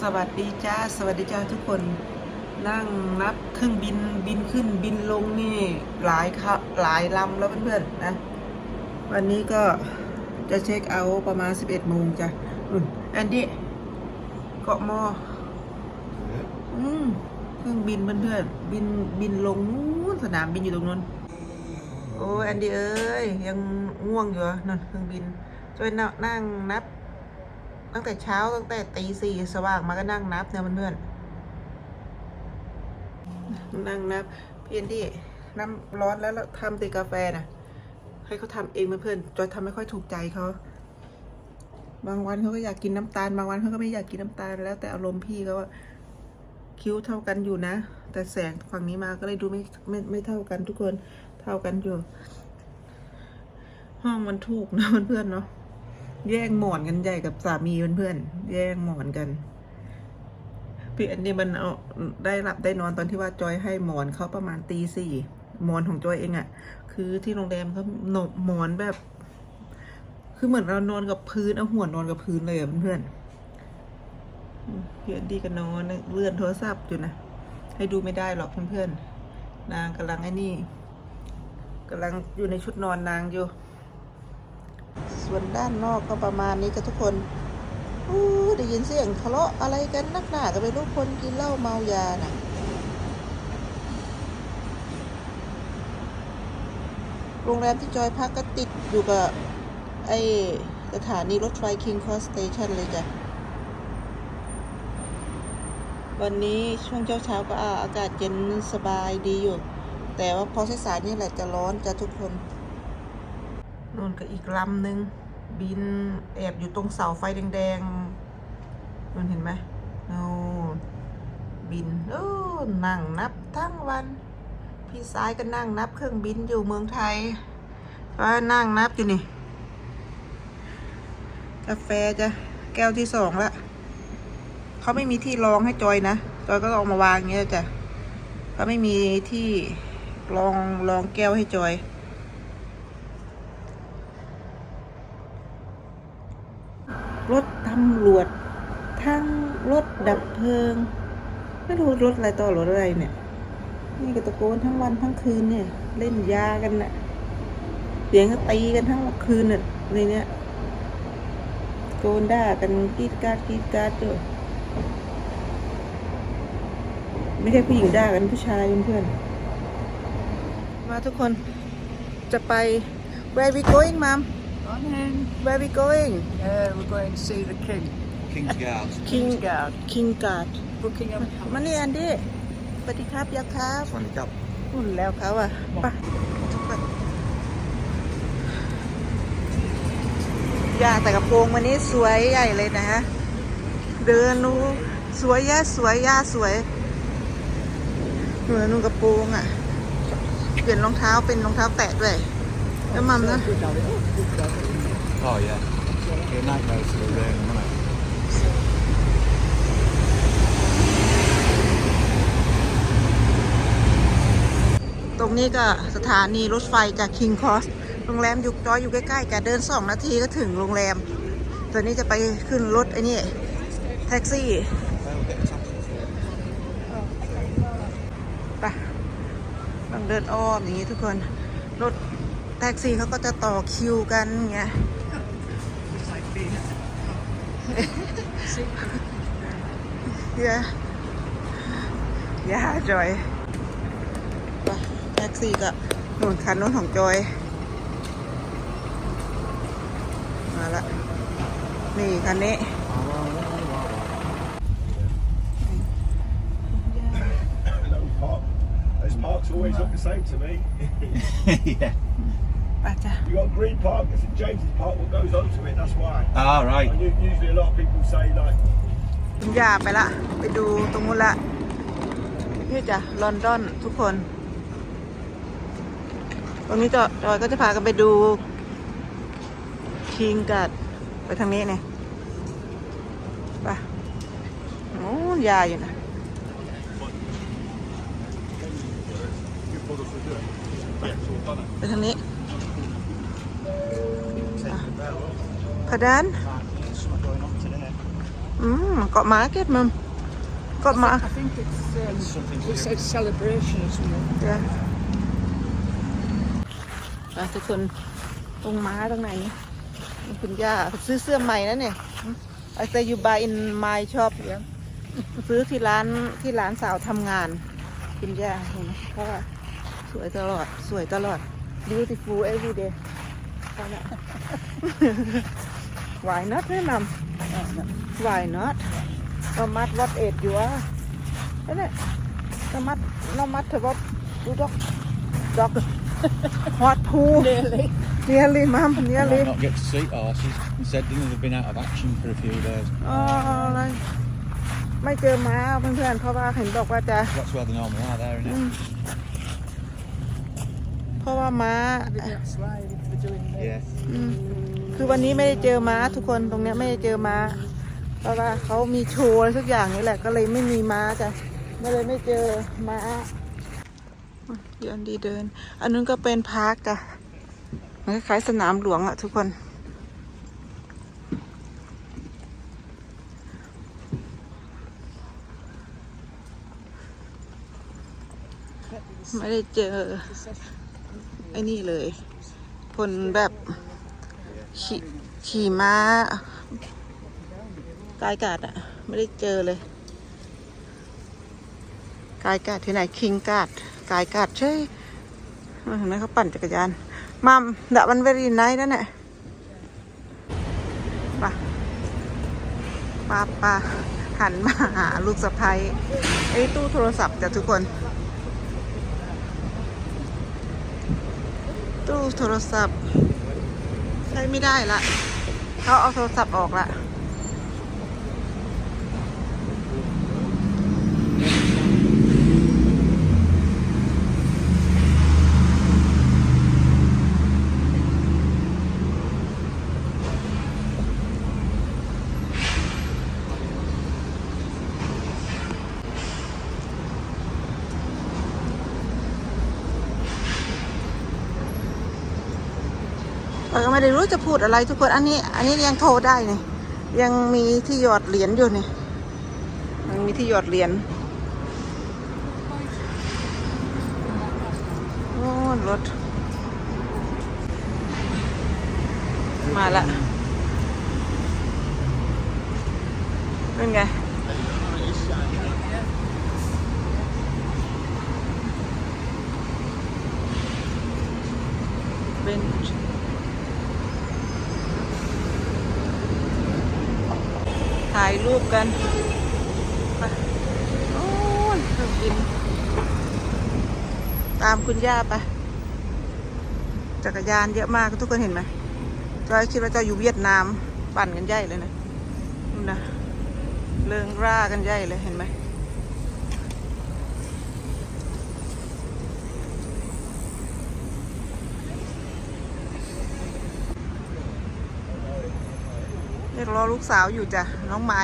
สวัสดีจ้าสวัสดีจ้าทุกคนนั่งนับเครื่องบินบินขึ้นบินลงนี่หลายค่ะหลายลำแล้วเพื่อนๆนะ วันนี้ก็จะเช็คเอาท์ประมาณ 11โมงจ้ะนุ่นแอนดี้เกาะมออืมเครื่องบินเพื่อนๆบินบินลงนู้นสนามบินอยู่ตรงนู้นโอ้ยแอนดี้เอ้ยยังง่วงอยู่เหรอนั่นเครื่องบินช่วยนั่งนั่งนับ ตั้งแต่เช้าตั้งแต่ตีสี่สว่างมาก็นั่งนับเนี่ยเพื่อนนั่งนับเพี่อนดี้น้ำร้อนแล้วทำตีกาแฟน่ะให้เขาทำเองเพื่อนจอยทำไม่ค่อยถูกใจเขาบางวันเขาก็อยากกินน้ำตาล บางวันเขาก็ไม่อยากกินน้ำตาลแล้ว แต่อารมณ์พี่เขาคิ้วเท่ากันอยู่นะ แต่แสงฝั่งนี้มาก็เลยดูไม่ไม่ไม่เท่ากันทุกคนเท่ากันอยู่ ห้องมันถูกนะเพื่อนๆเนาะ แย่งหมอนกันใหญ่กับสามีเพื่อนๆแย่งหมอนกัน พี่อันนี้มันเอาได้หลับได้นอนตอนที่ว่าจอยให้หมอนเขาประมาณตีสี่หมอนของจอยเองอะ่ะ คือที่โรงแรมเขาหนบหมอนแบบ คือเหมือนเรานอนกับพื้นเอาหัวนอนกับพื้นเลยอะเพื่อนๆอืมพี่อันดี้ก็นอนเลื่อนโทรศัพท์อยู่นะให้ดูไม่ได้หรอกเพื่อนๆนางกำลังไอ้นี่กำลังอยู่ในชุดนอนนางอยู่ ส่วนด้านนอกก็ประมาณนี้ก็ทุกคนอู้ได้ยินเสียงทะเลาะอะไรกันนักหนาก็ไม่รู้คนกินเหล้าเมายาน่ะโรงแรมที่จอยพักก็ติดอยู่กับ ไอสถานีรถไฟ King Cross Station เลยจ้ะ วันนี้ช่วงเช้าเช้าๆก็อาอากาศเย็นสบายดีอยู่ แต่ว่าพอสายๆนี่แหละจะร้อนจ้ะทุกคน นู่นก็อีกลำหนึ่งบินแอบอยู่ตรงเสาไฟแดงๆนู่นเห็นไหมโน่นบินโอ้นั่งนับทั้งวัน พี่สายก็นั่งนับเครื่องบินอยู่เมืองไทยก็นั่งนับอยู่นี่ กาแฟจะแก้วที่สองละเขาไม่มีที่รองให้จอยนะ จอยก็เอามาวางอย่างเงี้ยจ้ะเขาไม่มีที่รองรองแก้วให้จอย รถตำ รวจ ทั้งรถดับเพลิง ไม่รู้รถอะไรต่อรถอะไรเนี่ย นี่ก็ตะโกนทั้งวันทั้งคืนเนี่ย เล่นยากันน่ะเสียงก็ตีกันทั้งคืนน่ะในเนี้ยตะโกนด่ากันกรีดกราดกรีดกราดด้วยไม่ใช่ผู้หญิงด่ากันผู้ชายเพื่อนๆมาทุกคนจะไป where we going mom Morning. where we going Uh, we're going to see the king. King's Guard. King Guard. King Guard Buckingham มานี่อันดี้สวัสดีครับยาครับสวัสดีครับหุ่นแล้วเขาอะไปไปยาแต่กระโปรงวันนี้สวยใหญ่เลยนะฮะ เดินนูสวยย่าสวยย่าสวยเหมือนนุ่งกระโปรงอะ เปลี่ยนรองเท้าเป็นรองเท้าแตะด้วยแล้วมัมนะ Oh yeah. Good night most of the room, isn't it? ตรงนี้ก็สถานีรถไฟจาก King Cross โรงแรมอยู่จอยอยู่ใกล้ๆกันเดินสองนาทีก็ถึงโรงแรมตอนนี้จะไปขึ้นรถไอ้นี่ แท็กซี่ไปต้องเดินอ้อมอย่างนี้ทุกคน รถแท็กซี่เขาก็จะต่อคิวกันอย่างเงี้ยเยอะยาจอย ท็กซี่ก็หนุนคันนู้นของจอย มาละ นี่คันนี้ Little park. Those parks always look the same to me. yeah. ไปจ้ะ You got Green Park, it's St James's Park, what goes onto it, that's why. All right. And u- usually a lot of people say like, คุณย่าไปละ ไปดูตรงนู้นละ นี่จ้ะลอนดอนทุกคน ตรงนี้จอจอยก็จะพากันไปดูคิงกัดไปทางนี้เนี่ยไปโอ้ยาอยู่นะไปทางนี้พะดาน Something going on today. อืมเกาะมาร์เก็ตมัมเกาะมา I think it's um, something to it do. says celebration or something. เ่ะทุกคนตรงม้าตรงไหน คุณย่าซื้อเสื้อใหม่นะเนี่ย I say you buy in my shop Yeah. ซื้อที่ร้านที่ร้านสาวทำงาน คุณย่าเห็นไหมเพราะว่าสวยตลอดสวยตลอด beautiful every day เอาละ Why not แนะนำ Why not no matter what age you are นั่นแหละ no matter no matter what you dog dog what poo Nearly. nearly mom They nearly might not get to see horses. Instead, didn't they, they've been out of action for a few days. อ๋ออะไรไม่เจอม้าเพื่อนๆเพราะว่าเห็นบอกว่าจะ That's where they normally are, there, isn't it? เพราะว่าม้า Maybe that's why they're doing this. Yeah. อืมคือวันนี้ไม่ได้เจอม้าทุกคนตรงเนี้ยไม่ได้เจอม้า เพราะว่าเขามีโชว์อะไรสักอย่างนี่แหละก็เลยไม่มีม้าจ้ะไม่เลยไม่เจอม้า เดินดีเดิน อันนู้นก็เป็นพาร์กจ้ะมันคล้ายสนามหลวงอะทุกคน ไม่ได้เจอ ไอ้นี่เลย คนแบบขี่ขี่ม้ากายกาดอะไม่ได้เจอเลย กายกาดที่ไหนคิงกาด กายกาดใช่เห็นไหมเขาปั่นจักรยานมัมดะมันเวรีไนนั่นแหละป่ะป้าป้าหันมาหาลูกสะพ้ายไอ้ตู้โทรศัพท์จ้ะทุกคน ตู้โทรศัพท์ ใช้ไม่ได้ละเขาเอาโทรศัพท์ออกละ ไม่ได้รู้จะพูดอะไรทุกคน อันนี้ อันนี้ยังโทรได้นี่ยังมีที่หยอดเหรียญอยู่นี่ยังมีที่หยอดเหรียญโอ้รถ มาละเป็นไง เป็นถ่ายรูปกันไปโอ้ยเครื่องบิน ตามคุณย่าไป จักรยานเยอะมากทุกคนเห็นไหมจอยคิดว่าจอยอยู่เวียดนามปั่นกันใหญ่เลยนะนู่นนะเริงร่ากันใหญ่เลยเห็นไหมเรียกรอลูกสาวอยู่จ้ะน้องไม้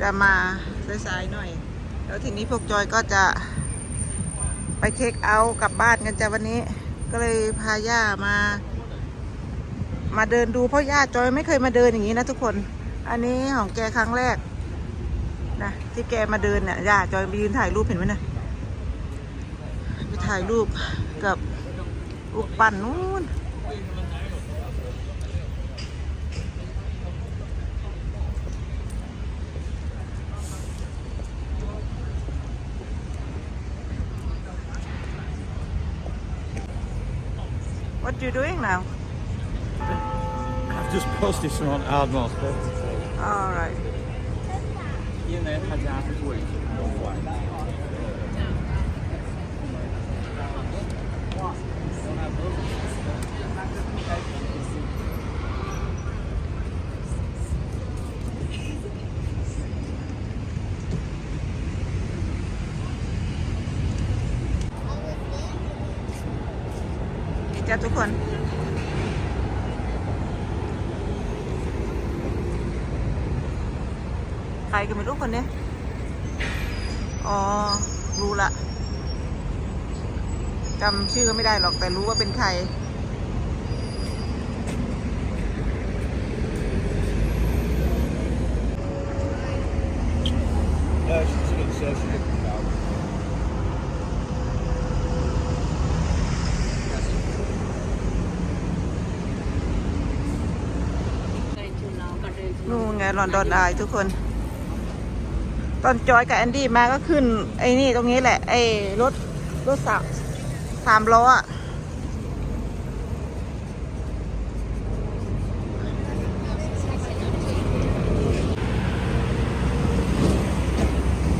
จะมาสายๆหน่อย แล้วทีนี้พวกจอยก็จะ ไปเช็คเอาท์กลับบ้านกันจ้ะวันนี้ ก็เลยพาย่ามา มาเดินดูเพราะย่าจอยไม่เคยมาเดินอย่างนี้นะทุกคน อันนี้ของแกครั้งแรกนะที่แกมาเดินเนี่ยย่าจอยไปยืนถ่ายรูปเห็นไหมนะไปถ่ายรูปกับลูกปั่นนู้น What are you doing now? I've just posted some on Ardmore's. All right. you. ทุกคน ใครกันไม่รู้คนนี้อ๋อ รู้ละจำชื่อไม่ได้หรอกแต่รู้ว่าเป็นใครเออ ลอนดอนอายทุกคน ตอนจอยกับแอนดี้มาก็ขึ้น ไอ้นี่ตรงนี้แหละ ไอ้รถรถสามสามล้ออะ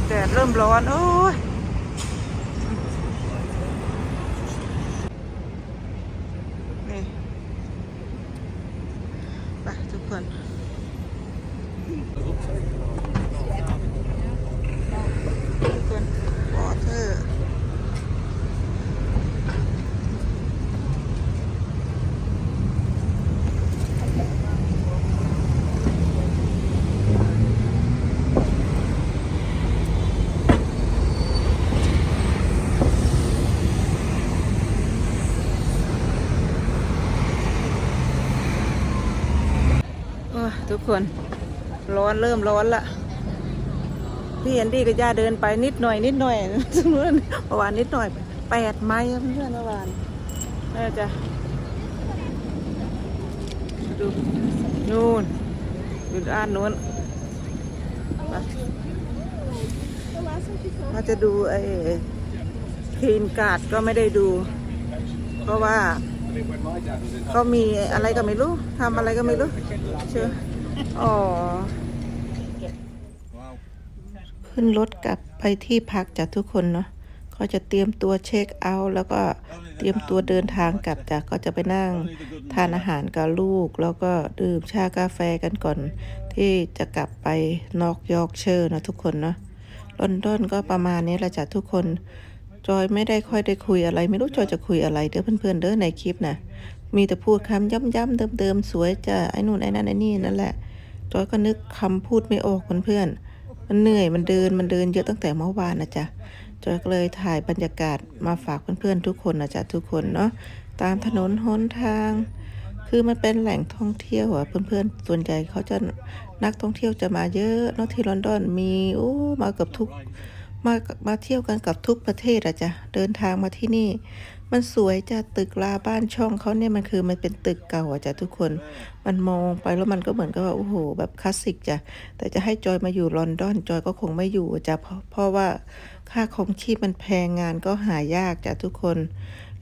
แดดเริ่มร้อน โอ้ย นี่ ไปทุกคน ทุกคนวอเตอร์โอ้ยทุก คน ร้อนเริ่มร้อนละพี่แอนดี้กับย่าเดินไปนิดหน่อย นิดหน่อยสมมติเมื่อวานนิดหน่อยแปดไม้เพื่อนเมื่อวานน่าจะดูนู่นดูด้านนู้นไปถ้าจะดูไอ้คลีนการ์ดก็ไม่ได้ดู เพราะว่าเขามีอะไรก็ไม่รู้ทำอะไรก็ไม่รู้เชื่อ อ๋อ ขึ้นรถกลับไปที่พักจากทุกคนเนาะก็จะเตรียมตัวเช็คเอาท์แล้วก็เตรียมตัวเดินทางกลับจากก็จะไปนั่งทานอาหารกับลูก แล้วก็ดื่มชากาแฟกันก่อน ที่จะกลับไปนอกยอร์กเชอร์นะทุกคนเนาะลอนดอนก็ประมาณนี้แหละจ้ะทุกคน จอยไม่ได้ค่อยได้คุยอะไร ไม่รู้จอยจะคุยอะไรเด้อเพื่อนๆเด้อในคลิปนะ มีแต่พูดคำย้ำๆเดิมๆสวยจ้ะไอ้นู่นไอ้นั่นไอ้นี่นั่นแหละจอยก็นึกคำพูดไม่ออกเพื่อนๆมันเหนื่อยมันเดินมันเดินเยอะตั้งแต่เมื่อวานนะจ๊ะจอยก็เลยถ่ายบรรยากาศมาฝากเพื่อนๆทุกคนนะจ๊ะทุกคนเนาะตามถนนหนทาง คือมันเป็นแหล่งท่องเที่ยวอะเพื่อนๆส่วนใหญ่เขาจะนักท่องเที่ยวจะมาเยอะเนอะที่ลอนดอนมีโอ้มาเกับทุกมามาเที่ยวกันกับทุกประเทศอะจ้ะเดินทางมาที่นี่ มันสวยจ้ะตึกราบ้านช่องเขาเนี่ยมันคือมันเป็นตึกเก่าอะจ้ะทุกคน มันมองไปแล้วมันก็เหมือนกับว่าโอ้โหแบบคลาสสิกจ้ะแต่จะให้จอยมาอยู่ลอนดอนจอยก็คงไม่อยู่จ้ะเพราะเพราะว่าค่าครองชีพมันแพงงานก็หายากจ้ะทุกคน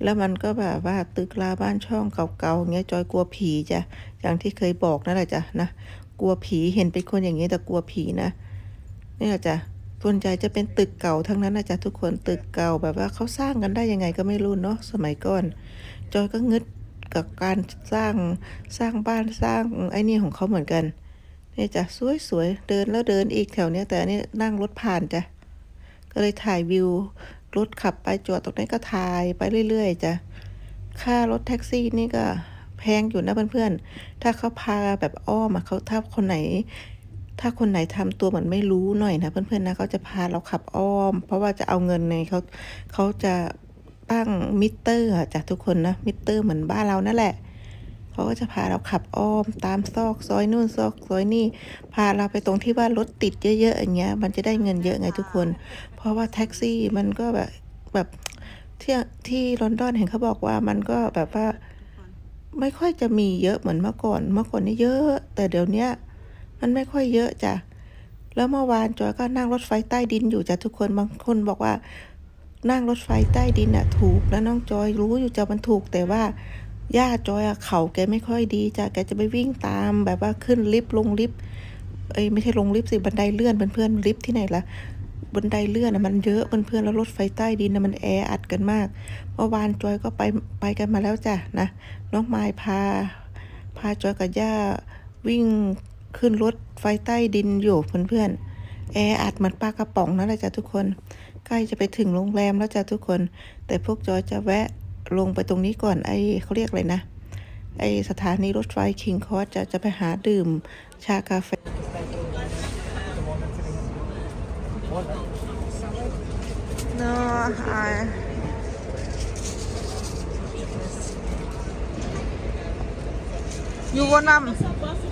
แล้วมันก็แบบว่าตึกราบ้านช่องเก่าๆเงี้ยจอยกลัวผีจ้ะอย่างที่เคยบอกนั่นแหละจ้ะนะกลัวผีเห็นเป็นคนอย่างนี้แต่กลัวผีนะนี่ยจ้ะ ส่วนใหญ่จะเป็นตึกเก่าทั้งนั้นนะจ๊ะทุกคนตึกเก่าแบบว่าเขาสร้างกันได้ยังไงก็ไม่รู้เนาะสมัยก่อน จอยก็งึดกับการสร้างสร้างบ้านสร้างไอ้นี่ของเขาเหมือนกันนี่จ้ะสวยๆเดินแล้วเดินอีกแถวเนี้ยแต่อันนี้นั่งรถผ่านจ้ะก็เลยถ่ายวิวรถขับไปจอดตรงนั้นก็ถ่ายไปเรื่อยๆจ้ะค่ารถแท็กซี่นี่ก็แพงอยู่นะเพื่อนๆ ถ้าเขาพาแบบอ้อมอะเขาถ้าคนไหน ถ้าคนไหนทำตัวเหมือนไม่รู้หน่อยนะเพื่อนๆนะเขาจะพาเราขับอ้อม เพราะว่าจะเอาเงินในเขาเขาจะตั้งมิเตอร์จากทุกคนนะมิเตอร์เหมือนบ้านเรานั่นแหละเขาก็จะพาเราขับอ้อมตามซอกซอยนู่นซอกซอยนี่ พาเราไปตรงที่ว่ารถติดเยอะๆอย่างเงี้ย มันจะได้เงินเยอะไงทุกคน เพราะว่าแท็กซี่มันก็แบบแบบที่ที่ลอนดอนเห็นเขาบอกว่ามันก็แบบว่า ไม่ค่อยจะมีเยอะเหมือนเมื่อก่อน เมื่อก่อนนี่เยอะ แต่เดี๋ยวเนี้ย มันไม่ค่อยเยอะจ้ะแล้วเมื่อวานจอยก็นั่งรถไฟใต้ดินอยู่จ้ะทุกคนบางคนบอกว่า นั่งรถไฟใต้ดินน่ะถูกแล้วน้องจอยรู้อยู่จ้ะมันถูกแต่ว่าย่าจอยอะเขาแกไม่ค่อยดีจ้ะแกจะไปวิ่งตามแบบว่าขึ้นลิฟต์ลงลิฟต์เอ้ยไม่ใช่ลงลิฟต์สิบันไดเลื่อนเพื่อนๆลิฟต์ที่ไหนล่ะบันไดเลื่อนนะมันเยอะเพื่อนๆแล้วรถไฟใต้ดินนะมันแออัดกันมากเมื่อวานจอยก็ไปไปกันมาแล้วจ้ะนะน้องไม้พา พาจอยกับย่าวิ่ง ขึ้นรถไฟใต้ดินอยู่เพื่อนๆแออัดเหมือนปลากระป๋องนั่นแหละจ้ะทุกคน ใกล้จะไปถึงโรงแรมแล้วจ้ะทุกคน แต่พวกจอยจะแวะลงไปตรงนี้ก่อนไอ้เขาเรียกอะไรนะ ไอสถานีรถไฟคิงคอสจะจะไปหาดื่มชากาแฟ No, I. You want um?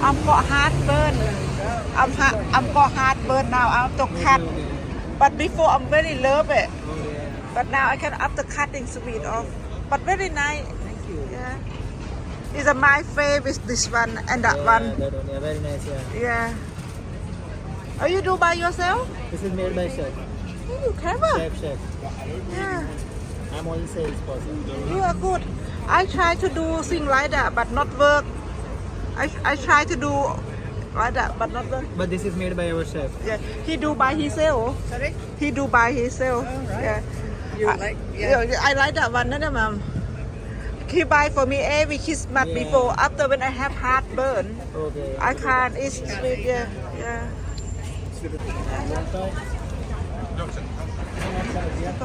I'm got heartburn I'm ha- I'm got heartburn now I'm to cut but before I'm very love it but now I can after cutting sweet off but very nice Thank you. yeah is my favorite this one and that one That one, yeah, very nice, yeah. yeah oh you do by yourself This is made by chef. oh, you clever Chef, chef. yeah I'm only sales person. You are good. I try to do thing like that, but not work. I I try to do like that, but not work. But this is made by our chef. Yeah, he do by himself. Sorry? He do by himself. Oh, yeah. You I- like? Yeah, I like that one, no, mom. He buy for me every Christmas Yeah. before. After when I have heartburn, Okay. I can't eat sweet. Yeah, yeah. ข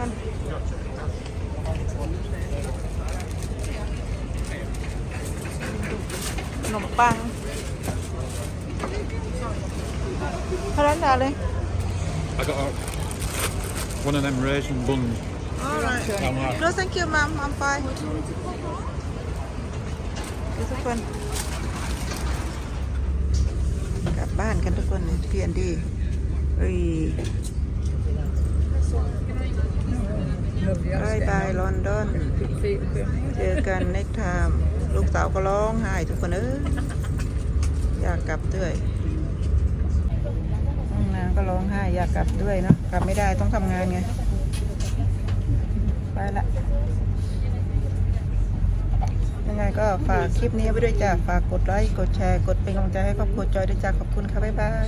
นมปังเท่านั้นแหละเลย I got a, one of them raisin buns. alright How much? no thank you mom I'm fine ดูทุกคนกลับบ้านกันทุกคนเพียนดีเอ้ย บายบายลอนดอน เจอกันเน็กไทม์ลูกสาวก็ร้องไห้ทุกคนเอออยากกลับด้วยน้องนางก็ร้องไห้อยากกลับด้วยเนาะกลับไม่ได้ต้องทำงานไง ไปละยังไงก็ฝากคลิปนี้ไว้ด้วยจ้ะฝากกดไลค์กดแชร์ กดเป็นกำลังใจให้ครอบครัวจอยด้วยจ้ะขอบคุณค่ะ บ๊ายบาย